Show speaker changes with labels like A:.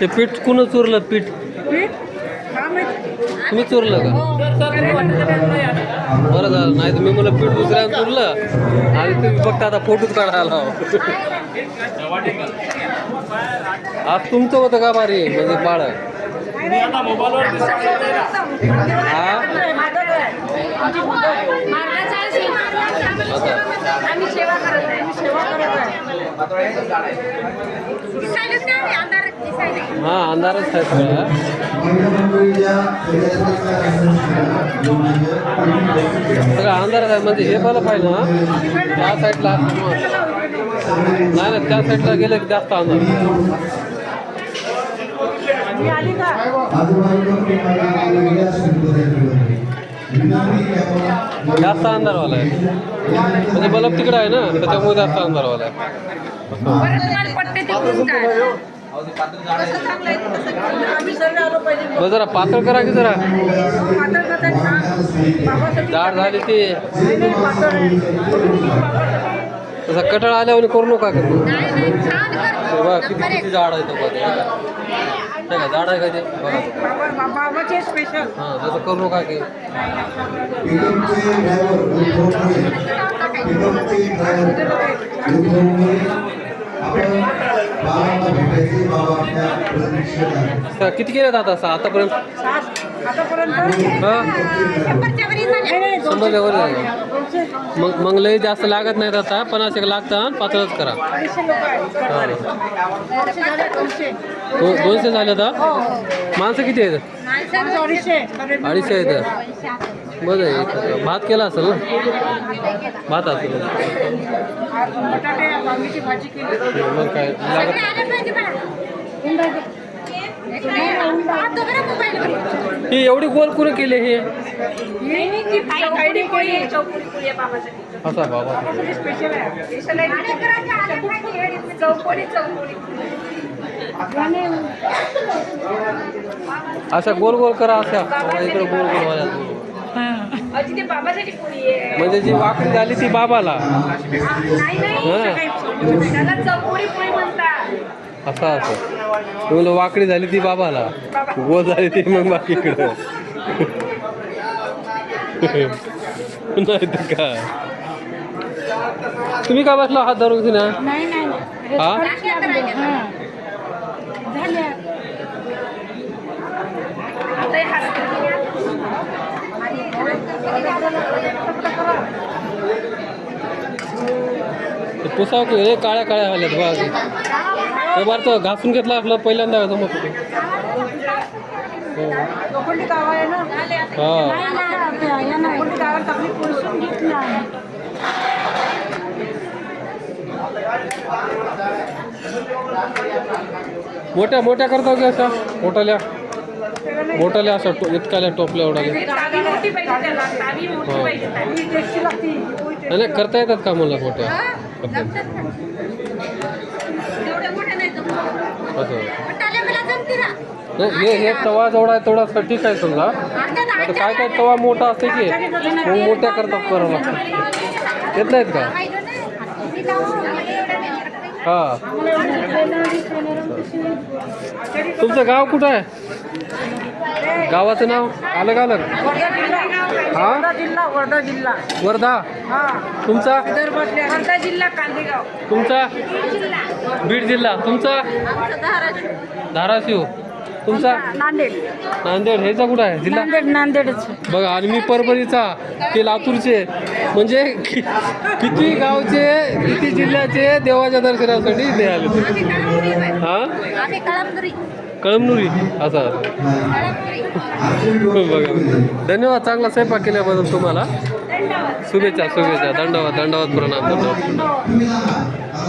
A: ते पीठ कुणं चुरलं पीठ? तुम्ही चुरलं का? बरं झालं नाही तर मी मला पीठ दुसऱ्यानं चुरलं. आणि तुम्ही फक्त आता फोटोच काढायला. आज तुमचं होतं का भारी म्हणजे बाळ? हा
B: आम्ही सेवा करत आहे सेवा करत आहे
A: हा अंधारच आहे सगळा अंधारच आहे म्हणजे हे बरं पाहिजे ना त्या साईडला नाही नाही त्या साईडला गेलं की जास्त अंधार. जास्त अंधारवाला आहे. म्हणजे बलब तिकडे आहे ना त्याच्यामुळे जास्त अंधारवाला आहे.
C: आलो पाहिजे.
A: मग जरा पातळ करा की जरा.
C: बाबासाठी
A: जाड झाली ती.
C: आहे.
A: तसा कटाळा आल्यावर करू नका हे किती किती जाड आहे तो बघा ते. नाही का जाड आहे का ते? बघा.
C: बाबा बा- बाबाचे स्पेशल
A: हां तसं करू नका की. किती केले आता? असं आतापर्यंत?
C: सात आतापर्यंत?
A: हां?
B: शंभरच्या वरी झाले.
A: मग मग लई जास्त लागत नाहीत आता. पन्नास एक लागतात पातळच करा.
C: दोनशे झाले दोनशे
A: दो दोनशे झाले आता
C: हो हो.
A: माणसं किती आहेत?
C: अडीचशे.
A: आहेत. बरं आहे. भात केला असेल ना? भात असेल. मग काय? लागत ही एवढी गोल कुणं केली हे? असा बाबा अशा गोल गोल करा बघा इकडे गोल गोल व्हायला
C: आहे.
A: म्हणजे जी वाकडी झाली ती बाबाला. असं असं. म्हणलं वाकडी झाली ती बाबाला. गोल झाली ती मग बाकीकडं. नाही तर काय. तुम्ही का बसला हात धरून की ना
C: नाही नाही नाही.
A: हा पुसाव की काळ्या काळ्या झाल्यात बघा. हे बार तो घासून घेतला आपलं पहिल्यांदा जमत होते. हा. मोठ्या मोठ्या करता की अशा? मोठाल्या? मोठाल्या अशा टो इतकाल्या टोपल्या एवढ्या. हो.
C: ही.
A: नाही नाही, करता येतात का मला मोठ्या? असं हे हे तवा जेवढा आहे तेवढा ठीक आहे समजा.
B: आता
A: काय काय तवा मोठा असते की? मोठ्या करता करावं लागतं येत नाहीत का
B: पाहिजे नाही. मी लावून मला एवढं नाही करता.
A: हा. तुमचं गाव कुठं आहे? गावाचं नाव? आलं का आलं? हा?
C: वर्धा जिल्हा वर्धा जिल्हा.
A: वर्धा?
C: हा.
A: तुमचा?
C: वर्धा जिल्हा कांदेगाव.
A: तुमचा? बीड जिल्हा. तुमचा?
B: धाराशिव.
A: तुमचा?
C: नांदेड.
A: नांदेड ह्याचा कुठं आहे? जिल्हा?
C: नांदेड नांदेडच.
A: बघा आणि मी परभणीचा ते लातूरचे. म्हणजे कि- किती गावचे किती जिल्ह्याचे देवाच्या दर्शनासाठी इथे आले. हा?
B: आम्ही कळमनुरी.
A: कळमनुरी? असा. बघा. धन्यवाद चांगला स्वयंपाक केल्याबद्दल तुम्हाला. शुभेच्छा शुभेच्छा. दंडवाद दंडवाद प्रणाम. दंडवाद